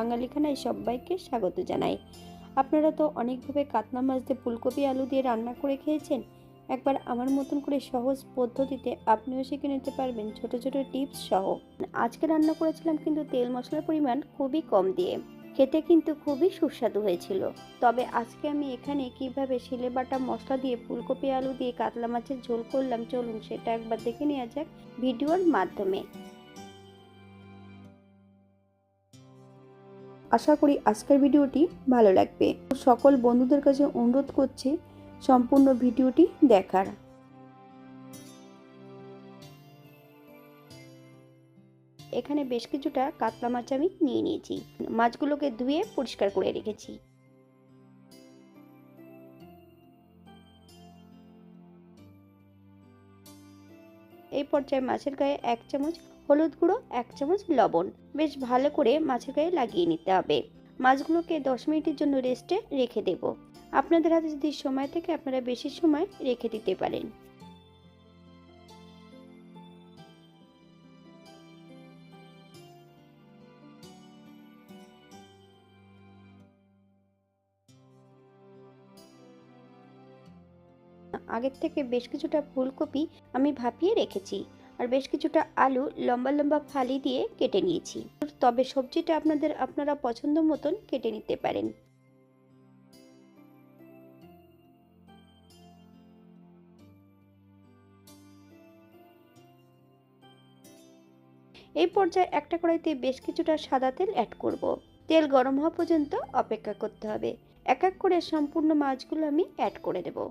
বাঙালিখানায় সবাইকে স্বাগত জানাই। আপনারা তো অনেকভাবে কাতলা মাছ দিয়ে ফুলকপি, আলু দিয়ে রান্না করে খেয়েছেন। একবার আমার মতন করে সহজ পদ্ধতিতে আপনিও শিখে নিতে পারবেন ছোট ছোট টিপস সহ। আজকে রান্না করেছিলাম কিন্তু তেল মশলার পরিমাণ খুবই কম দিয়ে। খেতে কিন্তু খুবই সুস্বাদু হয়েছিল। তবে আজকে আমি এখানে কীভাবে শিলে বাটা মশলা দিয়ে ফুলকপি, আলু দিয়ে কাতলা মাছের ঝোল করলাম চলুন সেটা একবার দেখে নেওয়া যাক ভিডিওর মাধ্যমে। আশা করি আজকের ভিডিওটি ভালো লাগবে। সকল বন্ধুদের কাছে অনুরোধ করছি সম্পূর্ণ ভিডিওটি দেখার। এখানে বেশ কিছুটা কাতলা মাছ আমি নিয়ে নিয়েছি। মাছগুলোকে ধুয়ে পরিষ্কার করে রেখেছি। এই পর্যায়ে মাছের গায়ে এক চামচ হলুদ গুঁড়ো, এক চামচ লবণ। বেশ ভালো করে মাছের গায়ে লাগিয়ে নিতে হবে। মাছগুলোকে দশ মিনিটের জন্য রেস্টে রেখে দেব। আপনাদের হাতে যদি সময় থেকে, আপনারা বেশি সময় রেখে দিতে পারেন। আগের থেকে বেশ কিছুটা ফুলকপি আমি ভাপিয়ে রেখেছি আর বেশ কিছুটা আলু লম্বা লম্বা ফালি দিয়ে কেটে নিয়েছি। তবে সবজিটা আপনাদের আপনারা পছন্দ মতন কেটে নিতে পারেন। এই পর্যায়ে একটা কড়াইতে বেশ কিছুটা সাদা তেল অ্যাড করব। তেল গরম হওয়া পর্যন্ত অপেক্ষা করতে হবে। এক এক করে সম্পূর্ণ মাছগুলো আমি অ্যাড করে দেবো।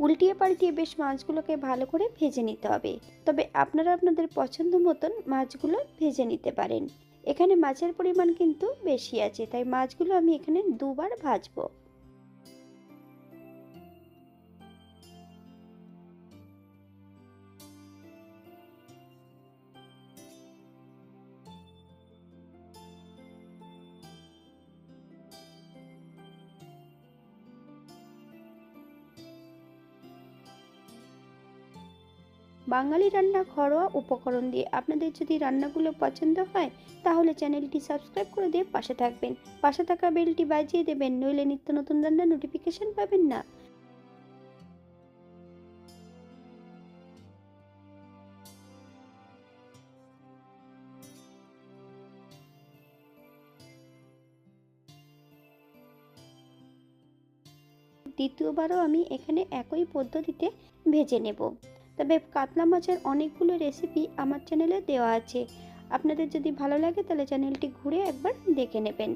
উল্টিয়ে পাল্টিয়ে বেশ মাছগুলোকে ভালো করে ভেজে নিতে হবে। তবে আপনারা আপনাদের পছন্দ মতন মাছগুলো ভেজে নিতে পারেন। এখানে মাছের পরিমাণ কিন্তু বেশি আছে, তাই মাছগুলো আমি এখানে দুবার ভাজবো। বাঙালি রান্না ঘরোয়া উপকরণ দিয়ে আপনাদের যদি রান্নাগুলো পছন্দ হয়, তাহলে চ্যানেলটি সাবস্ক্রাইব করে দিয়ে পাশে থাকবেন। পাশে থাকা বেলটি বাজিয়ে দেবেন, নইলে নিত্য নতুন রান্নার নোটিফিকেশন পাবেন না। দ্বিতীয়বারও আমি এখানে একই পদ্ধতিতে ভেজে নেব। তবে কাতলা মাছের অনেকগুলো রেসিপি আমার চ্যানেলে দেওয়া আছে। আপনাদের যদি ভালো লাগে তাহলে চ্যানেলটি ঘুরে একবার দেখে নেবেন।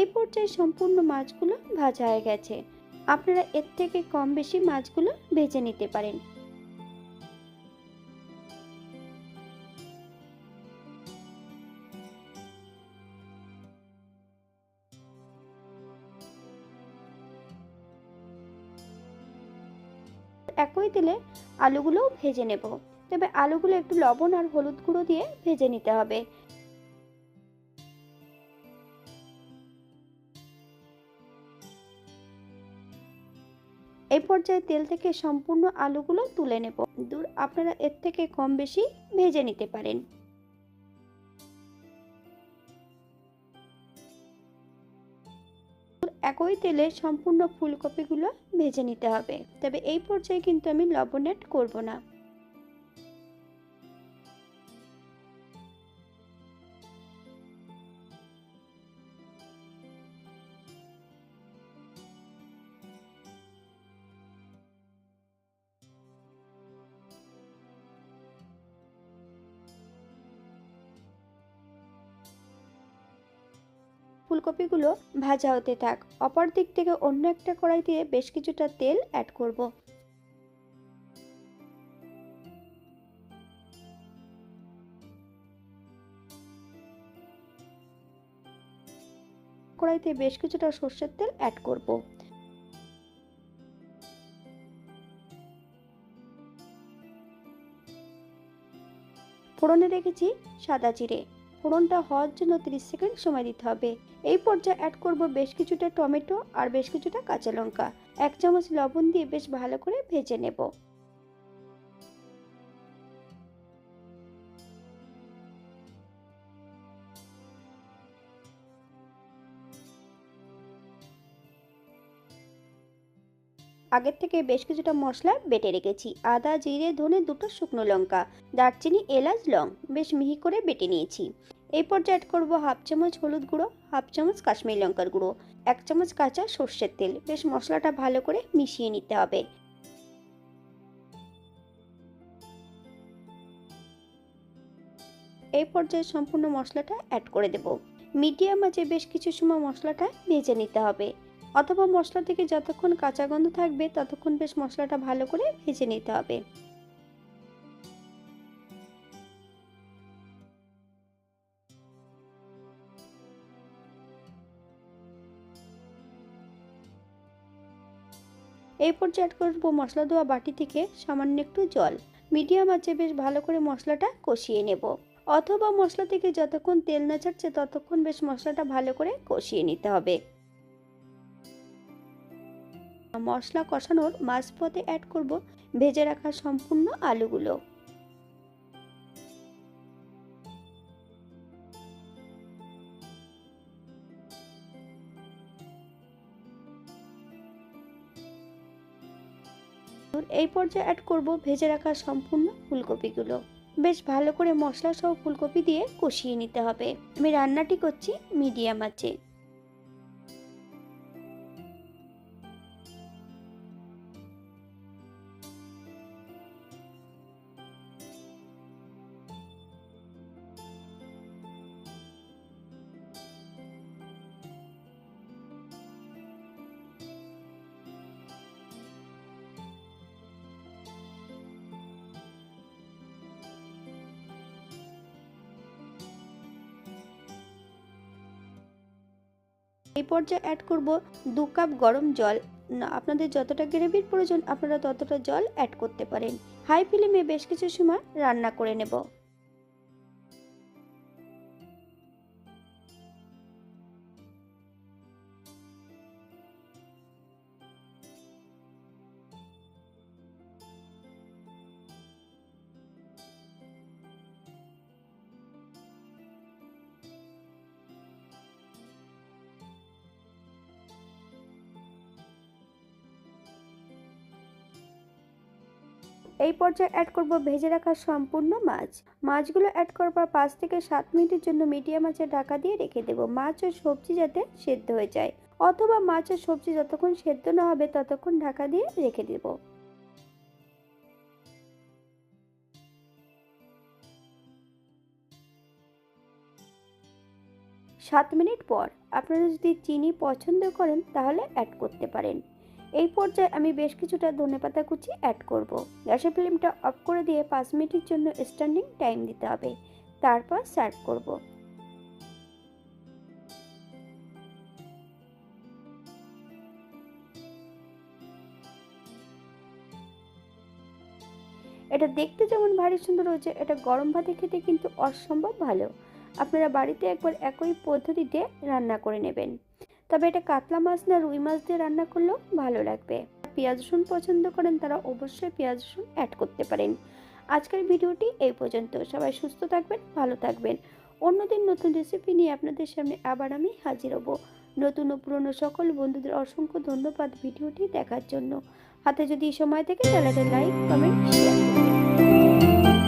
এই পর্যায়ে সম্পূর্ণ মাছগুলো ভাজা হয়ে গেছে। আপনারা এর থেকে কম বেশি মাছগুলো ভেজে নিতে পারেন। একই তেলে আলুগুলোও ভেজে নেব। তবে আলুগুলো একটু লবণ আর হলুদ গুঁড়ো দিয়ে ভেজে নিতে হবে। এই পর্যায়ে তেল থেকে সম্পূর্ণ আলুগুলো তুলে নেব। দূর আপনারা এর থেকে কম বেশি ভেজে নিতে পারেন। একই তেলে সম্পূর্ণ ফুলকপিগুলো ভেজে নিতে হবে। তবে এই পর্যায়ে কিন্তু আমি লবণ অ্যাড করব না। ফুলকপিগুলো ভাজা হতে থাক। অপর দিক থেকে অন্য একটা কড়াই দিয়ে বেশ কিছুটা তেল অ্যাড করব। কড়াইতে বেশ কিছুটা সর্ষের তেল অ্যাড করব। ফোড়নে রেখেছি সাদা জিরে। ফোড়নটা হওয়ার জন্য 30 সেকেন্ড সময় দিতে হবে। এই পর্যায়ে অ্যাড করব বেশ কিছুটা টমেটো আর বেশ কিছুটা কাঁচা লঙ্কা। এক চামচ লবণ দিয়ে বেশ ভালো করে ভেজে নেব। আগের থেকে বেশ কিছুটা মশলা বেটে রেখেছি। আদা, জিরে, ধনে দুটো শুকনো লঙ্কা, দারচিনি, এলাচ, লং। বেশ মিহি করে বেটে নিয়েছি। এই পর্যায়ে অ্যাড করব হাফ চামচ হলুদ গুঁড়ো, হাফ চামচ কাশ্মীরি লঙ্কার গুঁড়ো, এক চামচ কাঁচা সর্ষের তেল। বেশ মশলাটা ভালো করে মিশিয়ে নিতে হবে। এই পর্যায়ে সম্পূর্ণ মশলাটা অ্যাড করে দেব। মিডিয়াম আঁচে বেশ কিছু সময় মশলাটা ভেজে নিতে হবে। অথবা মশলা থেকে যতক্ষণ কাঁচা গন্ধ থাকবে, ততক্ষণ বেশ মশলাটা ভালো করে ভেজে নিতে হবে। এই পর্যায়ে অ্যাড করব মশলা দেওয়া বাটি থেকে সামান্য একটু জল। মিডিয়াম আঁচে বেশ ভালো করে মশলাটা কষিয়ে নেব। অথবা মশলা থেকে যতক্ষণ তেল না ছাড়ছে, ততক্ষণ বেশ মশলাটা ভালো করে কষিয়ে নিতে হবে। মশলা কষানোর মাঝপথে অ্যাড করব ভেজে রাখা সম্পূর্ণ আলুগুলো। এই পর্যায়ে অ্যাড করব ভেজে রাখা সম্পূর্ণ ফুলকপিগুলো। বেশ ভালো করে মশলা সহ ফুলকপি দিয়ে কষিয়ে নিতে হবে। আমি রান্নাটি করছি মিডিয়াম আঁচে। এই পর্যায়ে অ্যাড করব, দু কাপ গরম জল। আপনাদের যতটা গ্রেভির প্রয়োজন, আপনারা ততটা জল অ্যাড করতে পারেন। হাই ফ্লেমে বেশ কিছু সময় রান্না করে নেব। এই পর্যায়ে অ্যাড করব ভেজে রাখা সম্পূর্ণ মাছ। মাছগুলো অ্যাড করবার পাঁচ থেকে সাত মিনিটের জন্য মিডিয়াম আঁচে ঢাকা দিয়ে রেখে দেবো। মাছ ও সবজি যাতে সেদ্ধ হয়ে যায়। অথবা মাছ ও সবজি যতক্ষণ সেদ্ধ না হবে ততক্ষণ ঢাকা দিয়ে রেখে দেব। সাত মিনিট পর আপনারা যদি চিনি পছন্দ করেন তাহলে অ্যাড করতে পারেন। এই পর্যায়ে আমি বেশ কিছুটা ধনেপাতা কুচি অ্যাড করব। গ্যাসের ফ্লেমটা অফ করে দিয়ে পাঁচ মিনিটের জন্য স্ট্যান্ডিং টাইম দিতে হবে তারপর সার্ভ করব। এটা দেখতে যেমন ভারী সুন্দর হয়েছে, এটা গরম ভাতে খেতে কিন্তু অসম্ভব ভালো আপনারা বাড়িতে একবার একই পদ্ধতিতে রান্না করে নেবেন তবে এটা কাতলা মাছ না রুই মাছ দিয়ে রান্না করলেও ভালো লাগবে। পেঁয়াজ রসুন পছন্দ করেন তারা অবশ্যই পেঁয়াজ রসুন অ্যাড করতে পারেন। আজকের ভিডিওটি এই পর্যন্ত। সবাই সুস্থ থাকবেন, ভালো থাকবেন। অন্যদিন নতুন রেসিপি নিয়ে আপনাদের সামনে আবার আমি হাজির হব। নতুন ও পুরনো সকল বন্ধুদের অসংখ্য ধন্যবাদ ভিডিওটি দেখার জন্য। হাতে যদি সময় থাকে তাহলে লাইক কমেন্ট